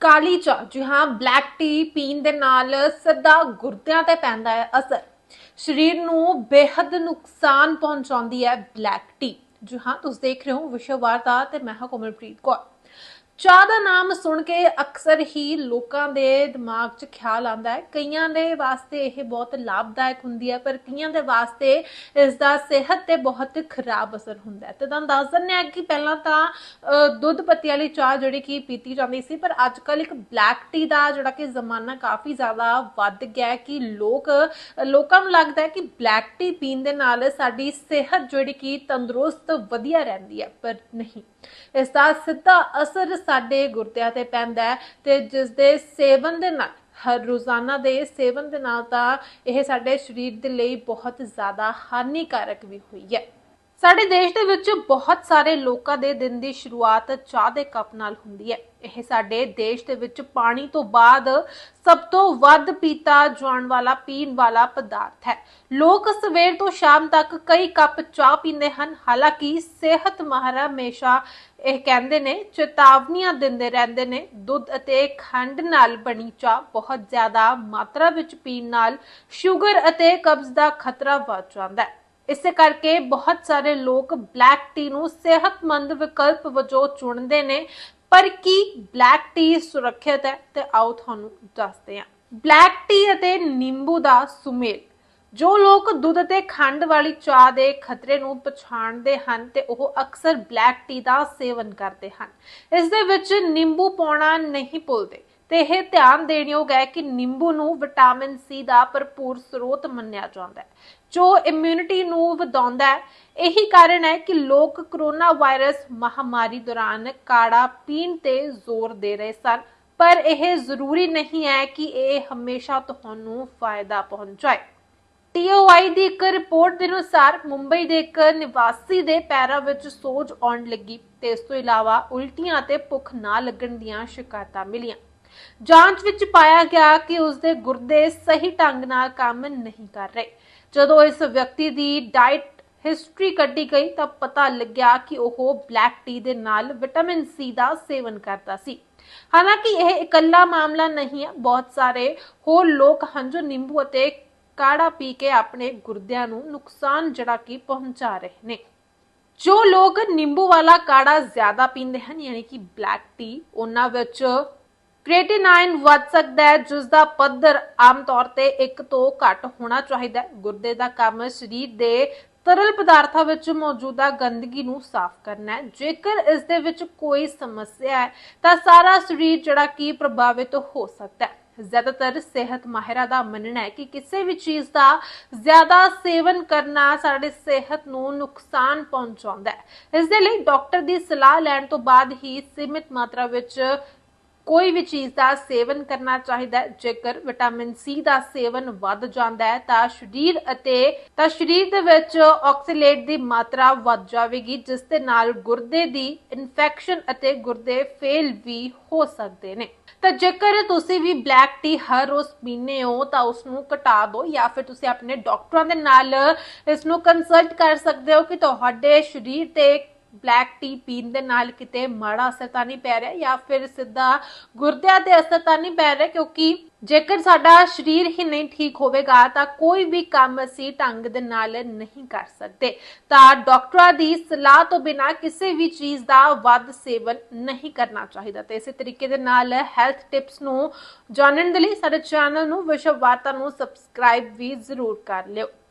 ਕਾਲੀ ਚਾਹ ਜੀ ਹਾਂ ਬਲੈਕ ਟੀ ਪੀਣ ਦੇ ਨਾਲ ਸਿੱਧਾ ਗੁਰਦਿਆਂ ਤੇ ਪੈਂਦਾ ਹੈ ਅਸਰ। ਸਰੀਰ ਨੂੰ ਬੇਹੱਦ ਨੁਕਸਾਨ ਪਹੁੰਚਾਉਂਦੀ ਹੈ ਬਲੈਕ ਟੀ ਜੀ ਹਾਂ, ਤੁਸੀਂ ਦੇਖ ਰਹੇ ਹੋ ਵਿਸ਼ਵ ਵਾਰਤਾ ਤੇ ਮੈਂ ਹਾਂ ਕੋਮਲਪ੍ਰੀਤ ਕੌਰ। ਚਾਹ ਦਾ ਨਾਮ ਸੁਣ ਕੇ ਅਕਸਰ ਹੀ ਲੋਕਾਂ ਦੇ ਦਿਮਾਗ 'ਚ ਖਿਆਲ ਆਉਂਦਾ ਹੈ। ਕਈਆਂ ਦੇ ਵਾਸਤੇ ਇਹ ਬਹੁਤ ਲਾਭਦਾਇਕ ਹੁੰਦੀ ਹੈ ਪਰ ਕਈਆਂ ਦੇ ਵਾਸਤੇ ਇਸ ਦਾ ਸਿਹਤ ਤੇ ਬਹੁਤ ਖਰਾਬ ਅਸਰ ਹੁੰਦਾ ਹੈ। ਤੇ ਤੁਹਾਨੂੰ ਦੱਸ ਦਿੰਦੇ ਹਾਂ ਕਿ ਪਹਿਲਾਂ ਤਾਂ ਅ, ਦੁੱਧ ਪੱਤੀ ਵਾਲੀ ਚਾਹ ਜਿਹੜੀ ਕਿ ਪੀਤੀ ਜਾਂਦੀ ਸੀ ਪਰ ਅੱਜ ਕੱਲ ਇੱਕ ਬਲੈਕ ਟੀ ਦਾ ਜਿਹੜਾ ਕਿ ਜ਼ਮਾਨਾ ਕਾਫੀ ਜ਼ਿਆਦਾ ਵੱਧ ਗਿਆ ਕਿ ਲੋਕ ਲੋਕਾਂ ਨੂੰ ਲੱਗਦਾ ਹੈ ਕਿ ਬਲੈਕ ਟੀ ਪੀਣ ਦੇ ਨਾਲ ਸਾਡੀ ਸਿਹਤ ਜਿਹੜੀ ਕਿ ਤੰਦਰੁਸਤ ਵਧੀਆ ਰਹਿੰਦੀ ਹੈ ਪਰ ਨਹੀਂ। ਇਸ ਦਾ ਸਿੱਧਾ ਅਸਰ ਸਾਡੇ ਗੁਰਦਿਆਂ ਤੇ ਪੈਂਦਾ ਹੈ ਤੇ ਜਿਸ ਦੇ ਸੇਵਨ ਦੇ ਨਾਲ, ਹਰ ਰੋਜ਼ਾਨਾ ਦੇ ਸੇਵਨ ਦੇ ਨਾਲ ਤਾਂ ਇਹ ਸਾਡੇ ਸਰੀਰ ਦੇ ਲਈ ਬਹੁਤ ਜ਼ਿਆਦਾ ਹਾਨੀਕਾਰਕ ਵੀ ਹੋਈ ਹੈ। ਸਾਡੇ ਦੇਸ਼ ਦੇ ਵਿੱਚ ਬਹੁਤ ਸਾਰੇ ਲੋਕਾਂ ਦੇ ਦਿਨ ਦੀ ਸ਼ੁਰੂਆਤ ਚਾਹ ਦੇ ਕੱਪ ਨਾਲ ਹੁੰਦੀ ਹੈ। ਇਹ ਸਾਡੇ ਦੇਸ਼ ਦੇ ਵਿੱਚ ਪਾਣੀ ਤੋਂ ਬਾਅਦ ਸਭ ਤੋਂ ਵੱਧ ਪੀਤਾ ਜਾਣ ਵਾਲਾ, ਪੀਣ ਵਾਲਾ ਪਦਾਰਥ ਹੈ। ਲੋਕ ਸਵੇਰ ਤੋਂ ਸ਼ਾਮ ਤੱਕ ਕਈ ਕੱਪ ਚਾਹ ਪੀਂਦੇ ਹਨ। ਹਾਲਾਂਕਿ ਸਿਹਤ ਮਾਹਰ ਹਮੇਸ਼ਾ ਇਹ ਕਹਿੰਦੇ ਨੇ, ਚੇਤਾਵਨੀਆਂ ਦਿੰਦੇ ਰਹਿੰਦੇ ਨੇ, ਦੁੱਧ ਅਤੇ ਖੰਡ ਨਾਲ ਬਣੀ ਚਾਹ ਬਹੁਤ ਜ਼ਿਆਦਾ ਮਾਤਰਾ ਵਿੱਚ ਪੀਣ ਨਾਲ ਸ਼ੂਗਰ ਅਤੇ ਕਬਜ਼ ਦਾ ਖਤਰਾ ਵੱਧ ਜਾਂਦਾ ਹੈ। ਇਸੇ ਕਰਕੇ ਬਹੁਤ ਸਾਰੇ ਲੋਕ ਬਲੈਕ ਟੀ ਨੂੰ ਸਿਹਤਮੰਦ ਵਿਕਲਪ ਵਜੋਂ ਚੁਣਦੇ ਨੇ। ਪਰ ਕੀ ਬਲੈਕ ਟੀ ਸੁਰੱਖਿਅਤ ਹੈ? ਤੇ ਆਓ ਤੁਹਾਨੂੰ ਦੱਸਦੇ ਹਾਂ। ਬਲੈਕ ਟੀ ਅਤੇ ਨਿੰਬੂ ਦਾ ਸੁਮੇਲ। ਜੋ ਲੋਕ ਦੁੱਧ ਅਤੇ ਖੰਡ ਵਾਲੀ ਚਾਹ ਦੇ ਖਤਰੇ ਨੂੰ ਪਛਾਣਦੇ ਹਨ ਤੇ ਉਹ ਅਕਸਰ ਬਲੈਕ ਟੀ ਦਾ ਸੇਵਨ ਕਰਦੇ ਹਨ। ਇਸ ਦੇ ਵਿੱਚ ਨਿੰਬੂ ਪਾਉਣਾ ਨਹੀਂ ਭੁੱਲਦੇ। ਤੇ ਇਹ ਧਿਆਨ ਦੇਣਯੋਗ ਹੈ ਕਿ ਨਿੰਬੂ ਨੂੰ ਵਿਟਾਮਿਨ ਸੀ ਦਾ ਭਰਪੂਰ ਸਰੋਤ ਮੰਨਿਆ ਜਾਂਦਾ ਹੈ। ਜੋ ਇਮਿਊਨਿਟੀ ਨੂੰ ਵਧਾਉਂਦਾ ਹੈ, ਇਹੀ ਕਾਰਨ ਹੈ ਕਿ ਲੋਕ ਕਰੋਨਾ ਵਾਇਰਸ ਮਹਾਮਾਰੀ ਦੌਰਾਨ ਕਾੜਾ ਪੀਣ ਤੇ ਜ਼ੋਰ ਦੇ ਰਹੇ ਸਨ। ਪਰ ਇਹ ਜ਼ਰੂਰੀ ਨਹੀਂ ਹੈ ਕਿ ਇਹ ਹਮੇਸ਼ਾ ਤੁਹਾਨੂੰ ਫਾਇਦਾ ਪਹੁੰਚਾਏ। TOI ਦੀ ਇੱਕ ਰਿਪੋਰਟ ਦੇ ਅਨੁਸਾਰ ਮੁੰਬਈ ਦੇ ਇੱਕ ਨਿਵਾਸੀ ਦੇ ਪੈਰਾਂ ਵਿੱਚ ਸੋਜ ਆਉਣ ਲੱਗੀ ਤੇ ਇਸ ਤੋਂ ਇਲਾਵਾ ਉਲਟੀਆਂ ਤੇ ਭੁੱਖ ਨਾ ਲੱਗਣ ਦੀਆਂ ਸ਼ਿਕਾਇਤਾਂ ਮਿਲੀਆਂ। ਜਾਂਚ ਵਿੱਚ ਪਾਇਆ ਗਿਆ ਕਿ ਉਸ ਦੇ ਗੁਰਦੇ ਸਹੀ ਢੰਗ ਨਾਲ ਕੰਮ ਨਹੀਂ ਕਰ ਰਹੇ। ਜਦੋਂ ਇਸ ਵਿਅਕਤੀ ਦੀ ਡਾਈਟ ਹਿਸਟਰੀ ਕੱਢੀ ਗਈ ਤਾਂ ਪਤਾ ਲੱਗਿਆ ਕਿ ਉਹ ਬਲੈਕ ਟੀ ਦੇ ਨਾਲ ਵਿਟਾਮਿਨ ਸੀ ਦਾ ਸੇਵਨ ਕਰਦਾ ਸੀ। ਹਾਲਾਂਕਿ ਇਹ ਇਕੱਲਾ ਮਾਮਲਾ ਨਹੀਂ ਹੈ, ਬਹੁਤ ਸਾਰੇ ਹੋਰ ਲੋਕ ਹਨ ਜੋ ਨਿੰਬੂ ਅਤੇ ਕਾੜਾ ਪੀ ਕੇ ਆਪਣੇ ਗੁਰਦਿਆਂ ਨੂੰ ਨੁਕਸਾਨ ਜਿਹੜਾ ਕਿ ਪਹੁੰਚਾ ਰਹੇ ਨੇ। ਜੋ ਲੋਕ ਨਿੰਬੂ ਵਾਲਾ ਕਾੜਾ ਜ਼ਿਆਦਾ ਪੀਂਦੇ ਹਨ, ਯਾਨੀ ਕਿ ਬਲੈਕ ਟੀ, ਉਹਨਾਂ ਵਿੱਚ ਕ੍ਰੀਏਟਿਨਾਈਨ ਵੱਧ ਸਕਦਾ ਹੈ ਜਿਸ ਦਾ ਪੱਧਰ ਆਮ ਤੌਰ ਤੇ 1 ਤੋਂ ਘੱਟ ਹੋਣਾ ਚਾਹੀਦਾ ਹੈ। ਗੁਰਦੇ ਦਾ ਕੰਮ ਸਰੀਰ ਦੇ ਤਰਲ ਪਦਾਰਥਾਂ ਵਿੱਚ ਮੌਜੂਦਾ ਗੰਦਗੀ ਨੂੰ ਸਾਫ਼ ਕਰਨਾ ਹੈ। ਜੇਕਰ ਇਸ ਦੇ ਵਿੱਚ ਕੋਈ ਸਮੱਸਿਆ ਹੈ, ਤਾਂ ਸਾਰਾ ਸਰੀਰ ਜਿਹੜਾ ਕਿ ਪ੍ਰਭਾਵਿਤ ਹੋ ਸਕਦਾ ਹੈ। ਜ਼ਿਆਦਾਤਰ ਸਿਹਤ ਮਾਹਿਰਾਂ ਦਾ ਮੰਨਣਾ ਹੈ ਕਿ ਕਿਸੇ ਵੀ ਚੀਜ਼ ਦਾ ਜ਼ਿਆਦਾ ਸੇਵਨ ਕਰਨਾ ਸਾਡੇ ਸਿਹਤ ਨੂੰ ਨੁਕਸਾਨ ਪਹੁੰਚਾਉਂਦਾ ਹੈ। ਇਸ ਦੇ ਲਈ ਡਾਕਟਰ ਦੀ ਸਲਾਹ ਲੈਣ ਤੋਂ ਬਾਅਦ ਹੀ ਸੀਮਿਤ ਮਾਤਰਾ ਵਿੱਚ ਕੋਈ ਵੀ ਚੀਜ਼ ਦਾ ਸੇਵਨ ਕਰਨਾ ਚਾਹੀਦਾ ਹੈ। ਜੇਕਰ ਵਿਟਾਮਿਨ ਸੀ ਦਾ ਸੇਵਨ ਵੱਧ ਜਾਂਦਾ ਹੈ, ਤਾਂ ਸਰੀਰ ਅਤੇ ਤਾਂ ਸਰੀਰ ਦੇ ਵਿੱਚ ਆਕਸੀਲੇਟ ਦੀ ਮਾਤਰਾ ਵੱਧ ਜਾਵੇਗੀ, ਜਿਸ ਦੇ ਨਾਲ ਗੁਰਦੇ ਦੀ ਇਨਫੈਕਸ਼ਨ ਅਤੇ ਗੁਰਦੇ ਫੇਲ ਵੀ ਹੋ ਸਕਦੇ ਨੇ। ਤਾਂ ਜੇਕਰ ਤੁਸੀਂ ਵੀ ਬਲੈਕ ਟੀ ਹਰ ਰੋਜ਼ ਪੀਨੇ ਹੋ, ਤਾਂ ਉਸ ਨੂੰ ਘਟਾ ਦਿਓ ਜਾਂ ਫਿਰ ਤੁਸੀਂ ਆਪਣੇ ਡਾਕਟਰਾਂ ਦੇ ਨਾਲ ਇਸ ਨੂੰ ਕੰਸਲਟ ਕਰ ਸਕਦੇ ਹੋ ਕਿ ਤੁਹਾਡੇ ਸਰੀਰ ਤੇ ਬਲੈਕ ਟੀ ਪੀਣ ਦੇ ਨਾਲ ਕਿਤੇ ਮਾੜਾ ਅਸਰ ਤਾਂ ਨਹੀਂ ਪੈ ਰਿਹਾ ਜਾਂ ਫਿਰ ਸਿੱਧਾ ਗੁਰਦਿਆਂ ਤੇ ਅਸਰ ਤਾਂ ਨਹੀਂ ਪੈ ਰਿਹਾ ਕਿਉਂਕਿ ਜੇਕਰ ਸਾਡਾ ਸਰੀਰ ਹੀ ਨਹੀਂ ਠੀਕ ਹੋਵੇਗਾ ਤਾਂ ਕੋਈ ਵੀ ਕੰਮ ਅਸੀਂ ਢੰਗ ਦੇ ਨਾਲ ਨਹੀਂ ਕਰ ਸਕਦੇ। ਤਾਂ ਡਾਕਟਰਾਂ ਦੀ ਸਲਾਹ ਤੋਂ ਬਿਨਾ ਕਿਸੇ ਵੀ ਚੀਜ਼ ਦਾ ਵੱਧ ਸੇਵਨ ਨਹੀਂ ਕਰਨਾ ਚਾਹੀਦਾ ਤੇ ਇਸੇ ਤਰੀਕੇ ਦੇ ਨਾਲ ਹੈਲਥ ਟਿਪਸ ਨੂੰ ਜਾਣਨ ਦੇ ਲਈ ਸਾਡੇ ਚੈਨਲ ਨੂੰ ਵਿਸ਼ਵ ਵਾਰਤਾ ਨੂੰ ਸਬਸਕ੍ਰਾਈਬ ਵੀ ਜ਼ਰੂਰ ਕਰ ਲਿਓ।